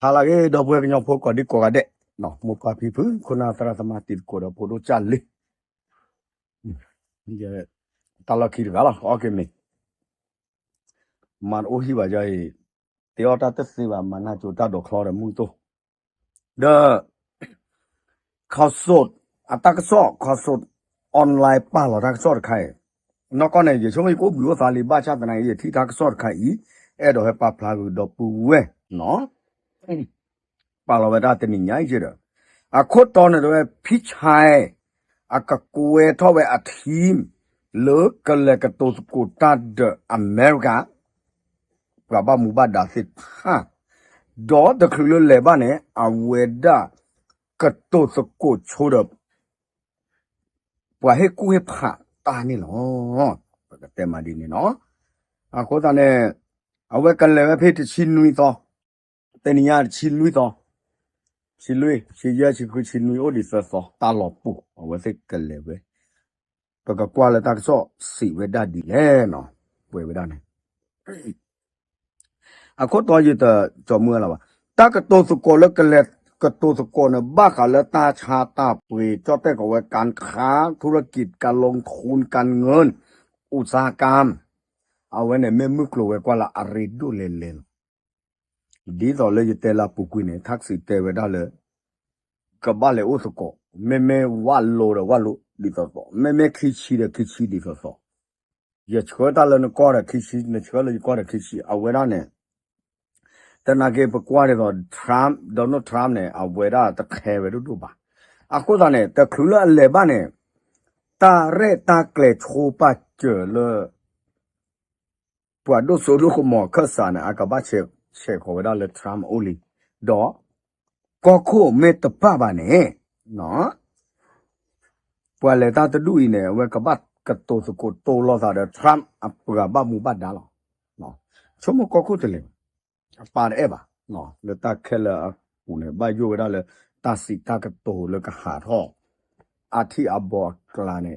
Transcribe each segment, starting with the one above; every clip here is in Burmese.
ဟာလာကေတော့ဘွေကညောဖို့ကောဒီကောကတဲ့နော်မပါဖီဖူခုနာတရသမတိကိုတော့ပို့ချလေဒီကတလခီရလာโอเคမေมันโอฮิบาจายเตอตาตสิบามันนาโจตาดอกคลอรมูโตเดข้าวสดอัตกสอข้าวสดออนไลน์ป้าหรอทักสอดไข่นอกก็เนี่ยช่วงนี้กูบิวสาลีบ้าชาติไหนที่ทักสอดไข่อีเอดอกให้ป้าพลากูดอกปูเวเนาะ ပါလဝဒတနိညာကြီးတယ်အခုတော့နေတော့ဖိချိုင်အကကွေတော့ပဲအထီးလောကလကတိုစကိုတတ်အမေရိကပဘာမူဘဒါစစ်ဟာဒေါ်တခလူလေဘာနဲ့အဝေဒကတိုစကိုချိုးတော့ပွားဟေကူဟေဖာတာနေလောပကတဲ့မဒီနေနော်အခုတနဲ့အဝေကလည်းပဲဖိတချင်းနွီတော့ แต่นี้ยชิลุยต่อชิลุยชิยาชิคุอชิลุยโอดิสสอตาหลอปูเอาไว้สิกันเลยเว้ยปกกว่าแล้วตักซอสีเวดาดีแน่นอะเวเวดาเนี่ยอะโคตออยู่แต่จอมือแล้ววะตากระโตสุโกแล้วกันเละกระตูสกลบ้าขาและตาชาตาปุยเจ้าแต้กับว่าการค้าธุรกิจการลงทุนการเงิน อุตสาหกรรม เอาไว้ในเมื่อมือกลัวกว่าละอะไรดูเล่นๆ ဒီတော့လေတဲလာပူကွင်းနေทักစီတဲဝဒါလေကဘာလေဥစကိုမေမေဝါလိုရဝါလိုဒီတော့မေမေခိချီရခိချီဒီတော့ရချောတာလည်းကောရခိချီနချောလည်းကောရခိချီအဝဲရနဲ့တနာကေပကွာရတော့ထရမ်ဒေါ်နယ်ထရမ်နဲ့အဝဲရတခဲဝဲတို့ပါအခုတော့နဲ့တခလူလာလေဘာနဲ့တာရဲတာကလေချိုးပါကျလေပွားတို့ဆိုလို့ကမောခဆာနဲ့အကဘာချေ ချေခေါ်ဝဒါလေထရမ်အိုလီတော့ကောခိုမေတပပါနဲ့နော်ပွာလေတာတဒူနေဝဲကပတ်ကတိုစကိုတိုလောတာတဲ့ထရမ်အပကဘမူဘတ်ဒါလောနော်ချုံမကောခိုတလေပါရဲပါနော်လေတာခဲလာဦးနေဘယိုဝဒါလေတာစီတာကတိုလေကဟာတော့အထီအဘောကလာနေ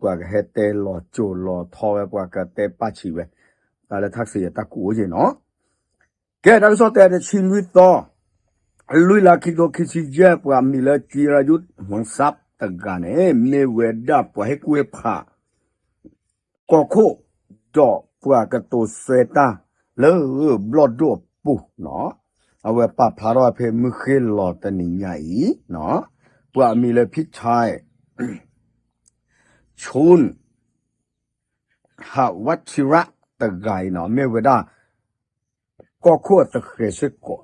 ပွာကဟဲတဲလောဂျိုလောထောဝဲပွာကတဲပတ်ချီဝဲဒါလေတက်စီတကူဦးကြီးနော်ကဲဒါဆိုတဲ့ချင်းဝီ တော့လူလာခိတော့ခိစီဂျက်ပွာမီလာချီရာယုတ်ဝန်စပ်တကနေမေဝဒပွာဟေကွေဖာကောခိုတော့ပွာကတိုဆွေတာလေဘလော့ဒိုပူနော်အဝဲပဖာရောဖေမခေလောတနိညာဤနော်ပွာမီလာဖိချိုင်ชุนဟာဝတ်ချရာတဂိုင်နော်မေဝဒါ ก็โคตรเคสก็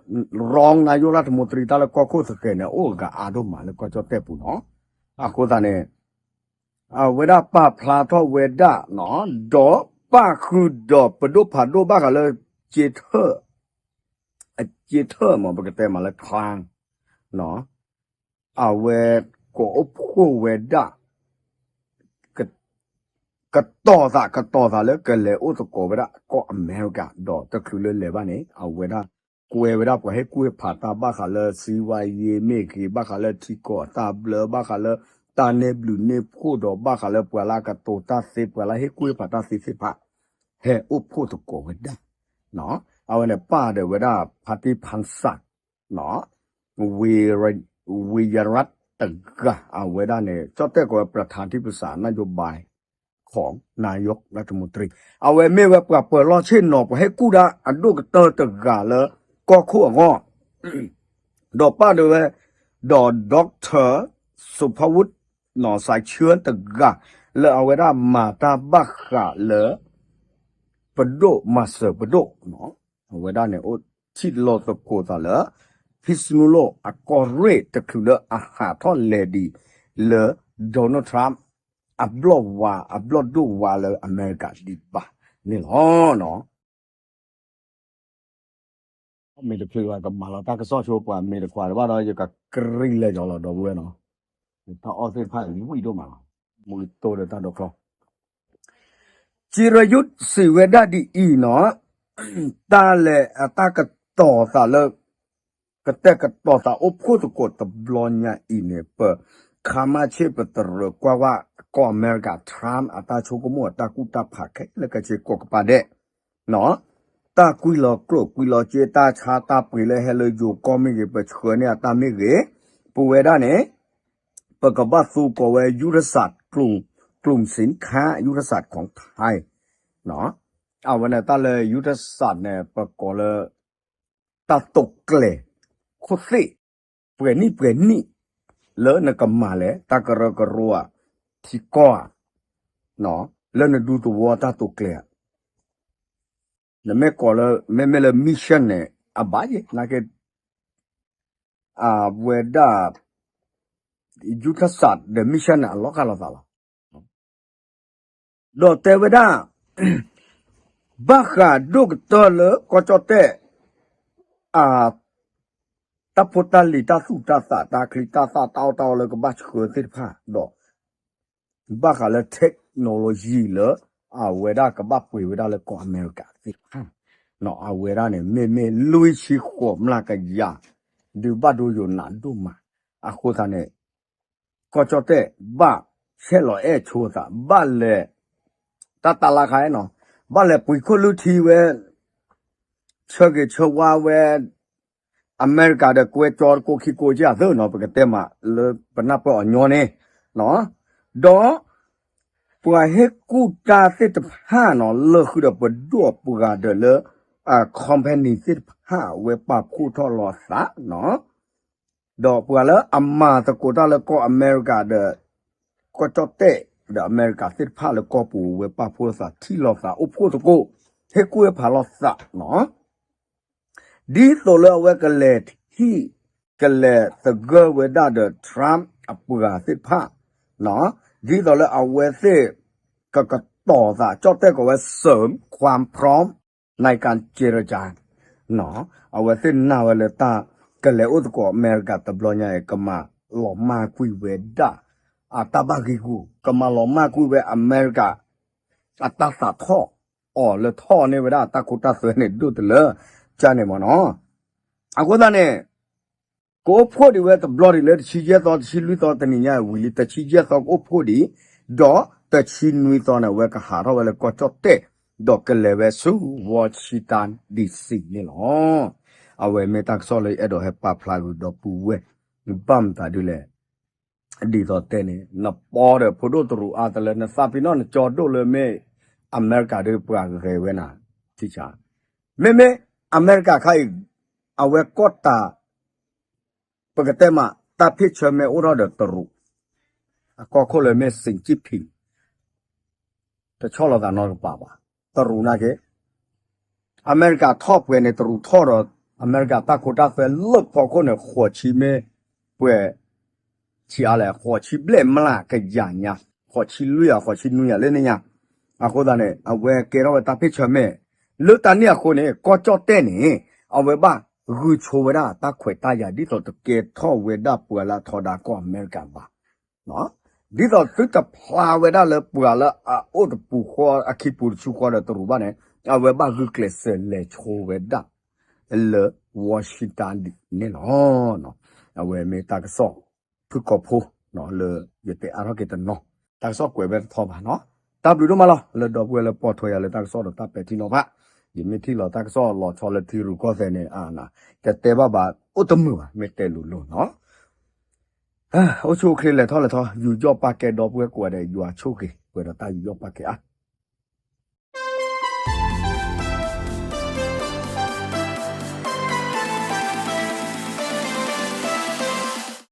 รองนายกรัฐมนตรีตาละก็โคตรเคเนี่ยโอ้กะอาดมาแล้วก็จะเตปูเนาะอะโคตาเนี่ยอะเวดาปะพลาทอเวดาเนาะดอปะคือดอปะดุผาดุบะกะเลยเจเทอร์อะเจเทอร์มันบกะเตมาเลยคลางเนาะอะเวก็อพวเวดา ကတော်သာကတော်သာလဲကလေဥစကောဗရာကောအမေရိကတော့တခုလဲလေပါနေအဝေဒကွယ်ဝရပွားဟဲကွယ်ဖာတာဘာခလဲစီဝိုင်ယေမေကီဘာခလဲတီကောတာဘလဘာခလဲတာနေဘလူနေဖို့တော့ဘာခလဲပွာလာကတောတာစေပွာလာဟဲကွယ်ဖာတာစေစေဖာဟဲဥဖို့တကောဝဒနော်အဝနေပါတယ်ဝဒဖာတိဖန်ဆတ်နော်ဝေရဝေရတ်တကအဝေဒနဲ့စတဲ့ကောประธานที่ปรึกษานโยบาย ของนายกรัฐมนตรี เอาไว้ไม่ว่าปรับเปิดรอเช่นหนอกให้กู้ดาอันดูกเตอร์ตกาเลยก็คู่งอ ดอกป้าดูเลยดอกด็อกเตอร์สุภวุฒิหนอสายเชื้อตกาเลยเอาไว้ได้มาตาบักกะเลยปะโดมาเสือปะโดเนาะเอาไว้ได้เนี่ยโอ้ที่โลตะโกตาเลยพิษณุโลกอากอเรตะคือเลยอาหารทอดเลดีเลยโดนัลด์ทรัมป์ အဘလော့ဝါအဘလော့ဒိုဝါလေအမေရိကဒီပါနေဟောနော်အမေတဖေကမလာတာကစောချိုးပွားမေတခွာတော့တော့ရကကရိလဲကြော်တော့တော့ဘူးနော်တော့အော်စစ်ဖိုင်ဝီတော့မှာမူတိုတဲ့တော့ခေါချီရယုတ်စီဝဒဒီအီနော်တာလေအတကတော်တာလေကတက်ကတော့တာအဖို့တကိုတဘလောညာအင်းနေပခါမချေပတရကွာဝก็อเมริกาทรัมป์อาตาโชกมัว ตากุตาผักแล้วก็เชกกปาเดเนาะ ta quy lo kro quy lo che ta cha ta pwe le he le jo ko mi ge pe chhe ne ta mi ge pu we da ne ปกบัตสูกเวยุทธศาสตร์กลุ่มกลุ่มสินค้ายุทธศาสตร์ของไทยเนาะเอาวันนี้ตาเลยยุทธศาสตร์เนี่ยประกอบเลยตาตกเกลโคตรสิเปลี่ยนนี่เปลี่ยนนี่เลอะนะก็มาเลยตากระกระรัว 提高啊，喏，那那都都我打都给啊。那没搞了，没没了 mission 呢？啊，把的那个啊，为的，就他啥的 mission 呢？老卡了咋了？တော့တဲဝဒဘခဒုကတလကောချတဲ့အာတပတလီတသုတသတာခလီတသတောက်တောက်လကဘချခုသစ်ဖာတော့ ဘာကလည်း technology လေအဝဲရကဘာပွေဝဲရလေကောအမေရိကန်ဖိဟမ်နော်အဝဲရနေမေမေလူရှိခေါ်မလာကရဒီဘတ်တို့ယနာဒုမအခုသနဲ့ကောချတဲ့ဘရှဲလောအဲချိုးတာဘလေတတလာခိုင်းနော်ဘလေပွေခုလူတီဝဲချောကေချောဝါဝဲအမေရိကတဲ့ကွဲတော်ကိုခီကိုကြသောနော်ပကတဲ့မှာပနပ်ပေါ်ညောနေနော် တော့ပူဟေကူတာစစ်တဟာနော်လခုတော့ပဒူပူကဒလအကွန်ပဏီစစ်ဟာဝေပခုထော်လောစာနော်တော့ပူလာအမတကူတာလကောအမေရိကဒကောချတဲ့ဒအမေရိကစစ်ဖာလကောပူဝေပဖိုစာထီလောစာအဖို့တကိုဟေကူဖာလောစာနော်ဒီဆိုလဝက်ကလက်ဟီကလက်သဂဝေဒါဒထရမ်အပူကစစ်ဖာ နော်ဒီဆိုလအဝဲစစ်ကကต่อစာကြောတဲ့ကိုဝဲเสริมความพร้อมในการเจรจาเนาะเอาไว้เส้นหน้าไว้เลยตา ကလေဥဒကိုအမေရိကတဘလညာရဲ့ကမလောမာကွေဝဲဒါအတဘဂီကူကမလောမာကွေဝဲအမေရိကအတသထောအော်လေထောနေဝဒတကုတဆွေနေဒုတလချာနေမနော်အခုသားနေ ကိုဖို့ဒီဝဲတဘလရီလေချီကျတော့ချီလူတော့တနိညာဝီလီတချီကျတော့ကိုဖို့ဒီတော့တချီနွီတော့နေဝဲကဟာတော့ဝဲလေကောချတ်တဲ့တော့ကလေဝဲဆူဝါချီတန်ဒီစီနေလောအဝဲမေတက်ဆော်လေအဲ့တော့ဟက်ပါဖလာလို့တော့ပူဝဲဘမ်တာဒူလေအဒီတော့တဲ့နေနပေါ်တဲ့ဖိုဒိုတရူအားတလဲနစာပီနော်နကြော်တို့လေမေအမေရိကတွေပွားခဲဝဲနာတိချာမေမေအမေရိကခိုင်အဝဲကော့တာ ပကတဲမတာဖိချေမေဥရဒတရုအကောခိုလေမေစင်ချိဖိတချောလကနော်ပါပါတရုနာကေအမေရိကထော့ပွဲနေတရုထော့တော့အမေရိကတခိုတာဖဲလွတ်ဖို့ကိုနေခေါ်ချီမေပွဲချီအားလေခေါ်ချီဘလေမလာကညာညာခေါ်ချီလူရခေါ်ချီနူရလဲနေညာအခုဒါနဲ့အဝဲကေတော့တာဖိချေမေလွတ်တန်ရခုနေကောကြော့တဲ့နေအဝဲပါ รูโชเวดาตาขวยตาอย่าดิสอตเกท่อเวดาปัวละทอดาก็อเมริกันบาเนาะดิสอตึตะพลาเวดาละปัวละอาโอตปูคออาคิปูชูคอละตรูบาเนอาเวบารูเกลเซเลโชเวดาเลวอชิงตันเนเนาะเนาะอาเวเมตากซอพึกกอพูเนาะเลยยเตอารอเกตเนาะตากซอกวยเวทอบาเนาะตับดูดูมาละเลดอบเวลปอทอยาเลตากซอดตับเปตินอพะ no ba yi me ti lo ta so lo cho le ti ru ko se ne a na ke te ba ba o to mu ba me te lu lo no အာအချိုခေလေထောလေထောယူကြော့ပါကဲတော့ပွဲကွာတဲ့ယူအချိုခေကွာတော့တာယူကြော့ပါကဲအာ